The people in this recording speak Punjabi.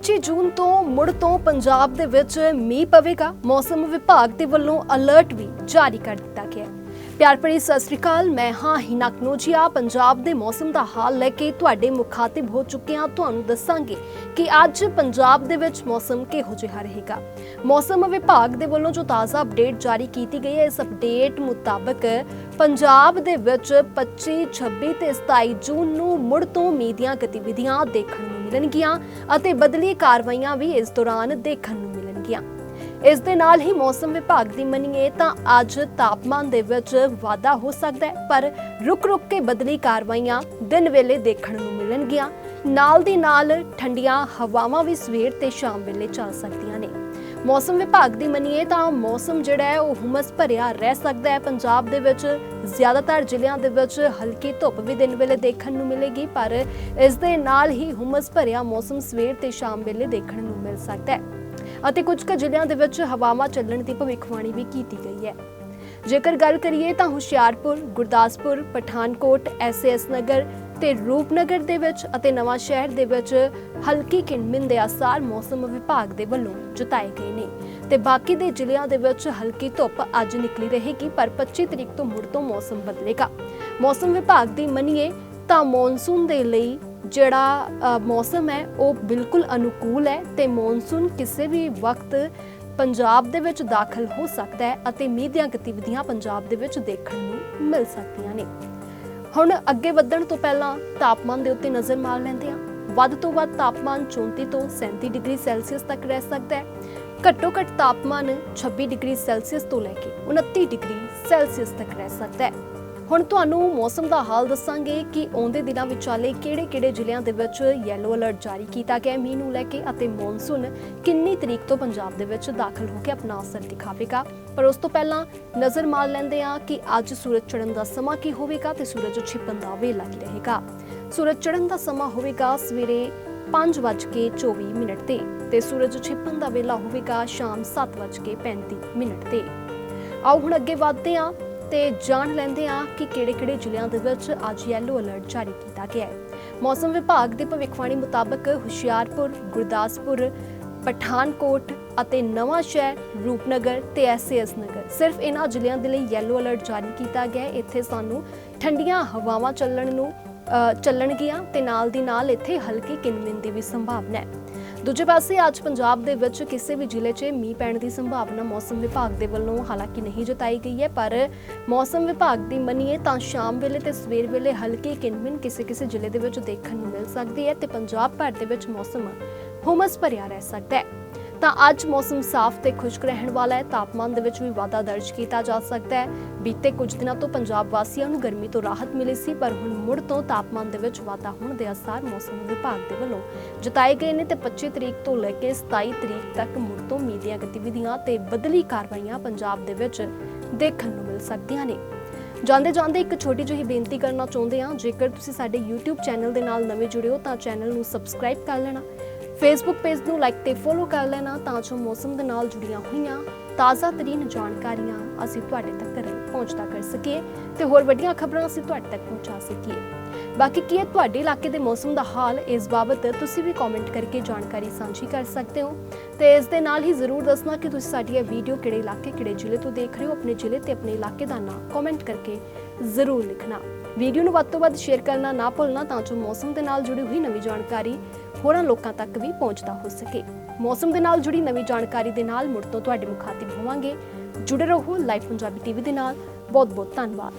25 ਜੂਨ ਤੋਂ ਮੁੜ ਤੋਂ ਪੰਜਾਬ ਦੇ ਵਿੱਚ ਮੀਂਹ ਪਵੇਗਾ। ਮੌਸਮ ਵਿਭਾਗ ਦੇ ਵੱਲੋਂ ਅਲਰਟ ਵੀ ਜਾਰੀ ਕਰ ਦਿੱਤਾ ਗਿਆ ਹੈ। ਪਿਆਰ ਭਰੀ ਸਤਿ ਸ੍ਰੀ ਅਕਾਲ। ਮੈਂ ਹਾਂ ਹਿਨਾ ਕਨੋਜੀਆ। ਪੰਜਾਬ ਦੇ ਮੌਸਮ ਦਾ ਹਾਲ ਲੈ ਕੇ ਤੁਹਾਡੇ ਮੁਖਾਤਿਬ ਹੋ ਚੁੱਕੇ ਹਾਂ। ਤੁਹਾਨੂੰ ਦੱਸਾਂਗੇ ਕਿ ਅੱਜ ਪੰਜਾਬ ਦੇ ਵਿੱਚ ਮੌਸਮ ਕਿਹੋ ਜਿਹਾ ਰਹੇਗਾ। ਮੌਸਮ ਵਿਭਾਗ ਦੇ ਵੱਲੋਂ ਜੋ ਤਾਜ਼ਾ ਅਪਡੇਟ ਜਾਰੀ ਕੀਤੀ ਗਈ ਹੈ, ਇਸ ਅਪਡੇਟ ਮੁਤਾਬਕ ਪੰਜਾਬ ਦੇ ਵਿੱਚ 25 26 ਤੇ 27 ਜੂਨ ਨੂੰ ਮੁੜ ਤੋਂ ਮੀਂਹ ਦੀਆਂ ਗਤੀਵਿਧੀਆਂ ਦੇਖਣ ਨੂੰ ਮਿਲਣਗੀਆਂ ਅਤੇ ਬਦਲੀ ਕਾਰਵਾਈਆਂ ਵੀ ਇਸ ਦੌਰਾਨ ਦੇਖਣ ਨੂੰ ਮਿਲਣਗੀਆਂ। ਇਸ ਦੇ ਨਾਲ ਹੀ ਮੌਸਮ ਵਿਭਾਗ ਦੀ ਮੰਨੀਏ ਤਾਂ ਅੱਜ ਤਾਪਮਾਨ ਦੇ ਵਿੱਚ ਵਾਧਾ ਹੋ ਸਕਦਾ ਹੈ, ਪਰ ਰੁਕ-ਰੁਕ ਕੇ ਬਦਲੀ ਕਾਰਵਾਈਆਂ ਦਿਨ ਵੇਲੇ ਦੇਖਣ ਨੂੰ ਮਿਲਣਗੀਆਂ। ਨਾਲ ਦੀ ਨਾਲ ਠੰਡੀਆਂ ਹਵਾਵਾਂ ਵੀ ਸਵੇਰ ਤੇ ਸ਼ਾਮ ਵੇਲੇ ਚੱਲ ਸਕਦੀਆਂ ਨੇ। ਮੌਸਮ ਵਿਭਾਗ ਦੀ ਮੰਨੀਏ ਤਾਂ ਮੌਸਮ ਜਿਹੜਾ ਹੈ ਉਹ ਹੁਮਸ ਭਰਿਆ ਰਹਿ ਸਕਦਾ ਹੈ। ਪੰਜਾਬ ਦੇ ਵਿੱਚ ਜ਼ਿਆਦਾਤਰ ਜ਼ਿਲ੍ਹਿਆਂ ਦੇ ਵਿੱਚ ਹਲਕੀ ਧੁੱਪ ਵੀ ਦਿਨ ਵੇਲੇ ਦੇਖਣ ਨੂੰ ਮਿਲੇਗੀ, ਪਰ ਇਸ ਦੇ ਨਾਲ ਹੀ ਹੁਮਸ ਭਰਿਆ ਮੌਸਮ ਸਵੇਰ ਤੇ ਸ਼ਾਮ ਵੇਲੇ ਦੇਖਣ ਨੂੰ ਮਿਲ ਸਕਦਾ ਹੈ। ਅਤੇ ਕੁਝ ਕੁ ਜ਼ਿਲ੍ਹਿਆਂ ਦੇ ਵਿੱਚ ਹਵਾਵਾਂ ਚੱਲਣ ਦੀ ਭਵਿੱਖਬਾਣੀ ਵੀ ਕੀਤੀ ਗਈ ਹੈ। ਜੇਕਰ ਗੱਲ ਕਰੀਏ ਤਾਂ ਹੁਸ਼ਿਆਰਪੁਰ, ਗੁਰਦਾਸਪੁਰ, ਪਠਾਨਕੋਟ ਐਸਐਸ ਨਗਰ ਤੇ ਰੂਪਨਗਰ ਦੇ ਵਿੱਚ ਅਤੇ ਨਵਾਂ ਸ਼ਹਿਰ ਦੇ ਵਿੱਚ ਹਲਕੀ ਕਿਣਮਿਣ ਦੇ ਆਸਾਰ ਮੌਸਮ ਵਿਭਾਗ ਦੇ ਵੱਲੋਂ ਜਤਾਏ ਗਏ ਨੇ। ਤੇ ਬਾਕੀ ਦੇ ਜ਼ਿਲ੍ਹਿਆਂ ਦੇ ਵਿੱਚ ਹਲਕੀ ਧੁੱਪ ਅੱਜ ਨਿਕਲੀ ਰਹੇਗੀ, ਪਰ 25 ਤਰੀਕ ਤੋਂ ਮੁੜ ਤੋਂ ਮੌਸਮ ਬਦਲੇਗਾ। ਮੌਸਮ ਵਿਭਾਗ ਦੀ ਮੰਨੀਏ ਤਾਂ ਮੌਨਸੂਨ ਦੇ ਲਈ ਜਿਹੜਾ ਮੌਸਮ ਹੈ, ਉਹ ਬਿਲਕੁਲ ਅਨੁਕੂਲ ਹੈ ਤੇ ਮੌਨਸੂਨ ਕਿਸੇ ਵੀ ਵਕਤ ਪੰਜਾਬ ਦੇ ਵਿੱਚ ਦਾਖਲ ਹੋ ਸਕਦਾ ਹੈ ਅਤੇ ਮੀਂਹ ਦੀਆਂ ਗਤੀਵਿਧੀਆਂ ਪੰਜਾਬ ਦੇ ਵਿੱਚ ਦੇਖਣ ਨੂੰ ਮਿਲ ਸਕਦੀਆਂ ਨੇ। ਹੁਣ ਅੱਗੇ ਵਧਣ ਤੋਂ ਪਹਿਲਾਂ ਤਾਪਮਾਨ ਦੇ ਉੱਤੇ ਨਜ਼ਰ ਮਾਰ ਲੈਂਦੇ ਹਾਂ। ਵੱਧ ਤੋਂ ਵੱਧ ਤਾਪਮਾਨ 34 ਤੋਂ 37 ਡਿਗਰੀ ਸੈਲਸੀਅਸ ਤੱਕ ਰਹਿ ਸਕਦਾ ਹੈ। ਘੱਟੋ ਘੱਟ ਤਾਪਮਾਨ 26 ਡਿਗਰੀ ਸੈਲਸੀਅਸ ਤੋਂ ਲੈ ਕੇ 29 ਡਿਗਰੀ ਸੈਲਸੀਅਸ ਤੱਕ ਰਹਿ ਸਕਦਾ ਹੈ। ਹੁਣ ਤੁਹਾਨੂੰ ਮੌਸਮ ਦਾ ਹਾਲ ਦੱਸਾਂਗੇ ਕਿ ਆਉਂਦੇ ਦਿਨਾਂ ਵਿਚਾਲੇ ਕਿਹੜੇ-ਕਿਹੜੇ ਜ਼ਿਲ੍ਹਿਆਂ ਦੇ ਵਿੱਚ ਯੈਲੋ ਅਲਰਟ ਜਾਰੀ ਕੀਤਾ ਗਿਆ ਹੈ, ਮੀਂਹ ਨੂੰ ਲੈ ਕੇ ਅਤੇ ਮੌਨਸੂਨ ਕਿੰਨੀ ਤਰੀਕ ਤੋਂ ਪੰਜਾਬ ਦੇ ਵਿੱਚ ਦਾਖਲ ਹੋ ਕੇ ਆਪਣਾ ਅਸਰ ਦਿਖਾਵੇਗਾ। ਪਰ ਉਸ ਤੋਂ ਪਹਿਲਾਂ ਨਜ਼ਰ ਮਾਰ ਲੈਂਦੇ ਹਾਂ ਕਿ ਅੱਜ ਸੂਰਜ ਚੜ੍ਹਨ ਦਾ ਸਮਾਂ ਕੀ ਹੋਵੇਗਾ ਤੇ ਸੂਰਜ ਛਿਪਣ ਦਾ ਵੇਲਾ ਕੀ ਰਹੇਗਾ। ਸੂਰਜ ਚੜ੍ਹਨ ਦਾ ਸਮਾਂ ਹੋਵੇਗਾ ਸਵੇਰੇ 5:24 ਮਿੰਟ ਤੇ ਤੇ ਸੂਰਜ ਛਿਪਣ ਦਾ ਵੇਲਾ ਹੋਵੇਗਾ ਸ਼ਾਮ 7:35 ਮਿੰਟ ਤੇ। ਆਓ ਹੁਣ ਅੱਗੇ ਵਧਦੇ ਹਾਂ। ਤੇ ਜਾਣ ਲੈਂਦੇ ਹਾਂ ਕਿ ਕਿਹੜੇ-ਕਿਹੜੇ ਜ਼ਿਲ੍ਹਿਆਂ ਦੇ ਵਿੱਚ ਅੱਜ ਯੈਲੋ ਅਲਰਟ ਜਾਰੀ ਕੀਤਾ ਗਿਆ ਹੈ। ਮੌਸਮ ਵਿਭਾਗ ਦੀ ਭਵਿੱਖਬਾਣੀ ਮੁਤਾਬਕ ਹੁਸ਼ਿਆਰਪੁਰ, ਗੁਰਦਾਸਪੁਰ, ਪਠਾਨਕੋਟ ਅਤੇ ਨਵਾਂ ਸ਼ਹਿਰ ਰੂਪਨਗਰ ਤੇ ਐਸਐਸ ਨਗਰ। ਸਿਰਫ ਇਹਨਾਂ ਜ਼ਿਲ੍ਹਿਆਂ ਦੇ ਲਈ ਯੈਲੋ ਅਲਰਟ ਜਾਰੀ ਕੀਤਾ ਗਿਆ ਹੈ। ਇੱਥੇ ਸਾਨੂੰ ਠੰਡੀਆਂ ਹਵਾਵਾਂ ਚੱਲਣ ਨੂੰ ਚੱਲਣਗੀਆਂ ਤੇ ਨਾਲ ਦੀ ਨਾਲ ਇੱਥੇ ਹਲਕੀ ਕਿਨਮਿਨ ਦੀ ਵੀ ਸੰਭਾਵਨਾ ਹੈ। ਦੂਜੇ ਪਾਸੇ ਅੱਜ ਪੰਜਾਬ ਦੇ ਵਿੱਚ ਕਿਸੇ ਵੀ ਜ਼ਿਲ੍ਹੇ 'ਚ ਮੀਂਹ ਪੈਣ ਦੀ ਸੰਭਾਵਨਾ ਮੌਸਮ ਵਿਭਾਗ ਦੇ ਵੱਲੋਂ ਹਾਲਾਂਕਿ ਨਹੀਂ ਜਤਾਈ ਗਈ ਹੈ, ਪਰ ਮੌਸਮ ਵਿਭਾਗ ਦੀ ਮੰਨੀਏ ਤਾਂ ਸ਼ਾਮ ਵੇਲੇ ਤੇ ਸਵੇਰ ਵੇਲੇ ਹਲਕੀ ਕਿਨਮਿਨ ਕਿਸੇ ਕਿਸੇ ਜ਼ਿਲ੍ਹੇ ਦੇ ਵਿੱਚ ਦੇਖਣ ਨੂੰ ਮਿਲ ਸਕਦੀ ਹੈ ਤੇ ਪੰਜਾਬ ਭਰ ਦੇ ਵਿੱਚ ਮੌਸਮ ਹੁਮਸ ਭਰਿਆ ਰਹਿ ਸਕਦਾ ਹੈ। ਤਾਂ ਅੱਜ ਮੌਸਮ ਸਾਫ਼ ਤੇ ਖੁਸ਼ਕ ਰਹਿਣ ਵਾਲਾ ਹੈ। ਤਾਪਮਾਨ ਦੇ ਵਿੱਚ ਵੀ ਵਾਧਾ ਦਰਜ ਕੀਤਾ ਜਾ ਸਕਦਾ ਹੈ। ਬੀਤੇ ਕੁਝ ਦਿਨਾਂ ਤੋਂ ਪੰਜਾਬ ਵਾਸੀਆਂ ਨੂੰ ਗਰਮੀ ਤੋਂ ਰਾਹਤ ਮਿਲੀ ਸੀ, ਪਰ ਹੁਣ ਮੁੜ ਤੋਂ ਤਾਪਮਾਨ ਦੇ ਵਿੱਚ ਵਾਧਾ ਹੋਣ ਦੇ ਅਸਾਰ ਮੌਸਮ ਵਿਭਾਗ ਦੇ ਵੱਲੋਂ ਜਤਾਏ ਗਏ ਨੇ ਤੇ 25 ਤਰੀਕ ਤੋਂ ਲੈ ਕੇ 27 ਤਰੀਕ ਤੱਕ ਮੁੜ ਤੋਂ ਮੀਂਹ ਗਤੀਵਿਧੀਆਂ ਤੇ ਬਦਲੀ ਕਾਰਵਾਈਆਂ ਪੰਜਾਬ ਦੇ ਵਿੱਚ ਦੇਖਣ ਨੂੰ ਮਿਲ ਸਕਦੀਆਂ ਨੇ। ਜਾਂਦੇ ਜਾਂਦੇ ਇੱਕ ਛੋਟੀ ਜਿਹੀ ਬੇਨਤੀ ਕਰਨਾ ਚਾਹੁੰਦੇ ਹਾਂ। ਜੇਕਰ ਤੁਸੀਂ ਸਾਡੇ YouTube ਚੈਨਲ ਦੇ ਨਾਲ ਨਵੇਂ ਜੁੜੇ ਹੋ ਤਾਂ ਚੈਨਲ ਨੂੰ ਸਬਸਕ੍ਰਾਈਬ ਕਰ ਲੈਣਾ। ਫੇਸਬੁੱਕ ਪੇਜ ਨੂੰ ਲਾਈਕ ਤੇ ਫੋਲੋ ਕਰ ਲੈਣਾ ਤਾਂ ਜੋ ਮੌਸਮ ਦੇ ਨਾਲ ਜੁੜੀਆਂ ਹੋਈਆਂ ਤਾਜ਼ਾ ਤਰੀਨ ਜਾਣਕਾਰੀਆਂ ਅਸੀਂ ਤੁਹਾਡੇ ਤੱਕ ਪਹੁੰਚਦਾ ਕਰ ਸਕੀਏ ਤੇ ਹੋਰ ਵੱਡੀਆਂ ਖਬਰਾਂ ਅਸੀਂ ਤੁਹਾਡੇ ਤੱਕ ਪਹੁੰਚਾ ਸਕੀਏ। ਬਾਕੀ ਕੀ ਹੈ ਤੁਹਾਡੇ ਇਲਾਕੇ ਦੇ ਮੌਸਮ ਦਾ ਹਾਲ, ਇਸ ਬਾਬਤ ਤੁਸੀਂ ਵੀ ਕਮੈਂਟ ਕਰਕੇ ਜਾਣਕਾਰੀ ਸਾਂਝੀ ਕਰ ਸਕਦੇ ਹੋ। ਤੇ ਇਸ ਦੇ ਨਾਲ ਹੀ ਜ਼ਰੂਰ ਦੱਸਣਾ ਕਿ ਤੁਸੀਂ ਸਾਡੀ ਇਹ ਵੀਡੀਓ ਕਿਹੜੇ ਇਲਾਕੇ, ਕਿਹੜੇ ਜ਼ਿਲ੍ਹੇ ਤੋਂ ਦੇਖ ਰਹੇ ਹੋ, ਆਪਣੇ ਜ਼ਿਲ੍ਹੇ ਤੇ ਆਪਣੇ ਇਲਾਕੇ ਦਾ ਨਾਮ ਕਮੈਂਟ ਕਰਕੇ ਜ਼ਰੂਰ ਲਿਖਣਾ। ਵੀਡੀਓ ਨੂੰ ਵੱਧ ਤੋਂ ਵੱਧ ਸ਼ੇਅਰ ਕਰਨਾ ਨਾ ਭੁੱਲਣਾ, ਤਾਂ ਜੋ ਮੌਸਮ ਦੇ ਨਾਲ ਜੁੜੀ ਹੋਈ ਨਵੀਂ ਜਾਣਕਾਰੀ ਹੋਰਾਂ ਲੋਕਾਂ ਤੱਕ ਵੀ ਪਹੁੰਚਦਾ ਹੋ ਸਕੇ। ਮੌਸਮ ਦੇ ਨਾਲ ਜੁੜੀ ਨਵੀਂ ਜਾਣਕਾਰੀ ਦੇ ਨਾਲ ਮੁੜ ਤੋਂ ਤੁਹਾਡੇ ਮੁਖਾਤਿਬ ਹੋਵਾਂਗੇ। ਜੁੜੇ ਰਹੋ ਲਾਈਵ ਪੰਜਾਬੀ ਟੀਵੀ ਦੇ ਨਾਲ। ਬਹੁਤ ਬਹੁਤ ਧੰਨਵਾਦ।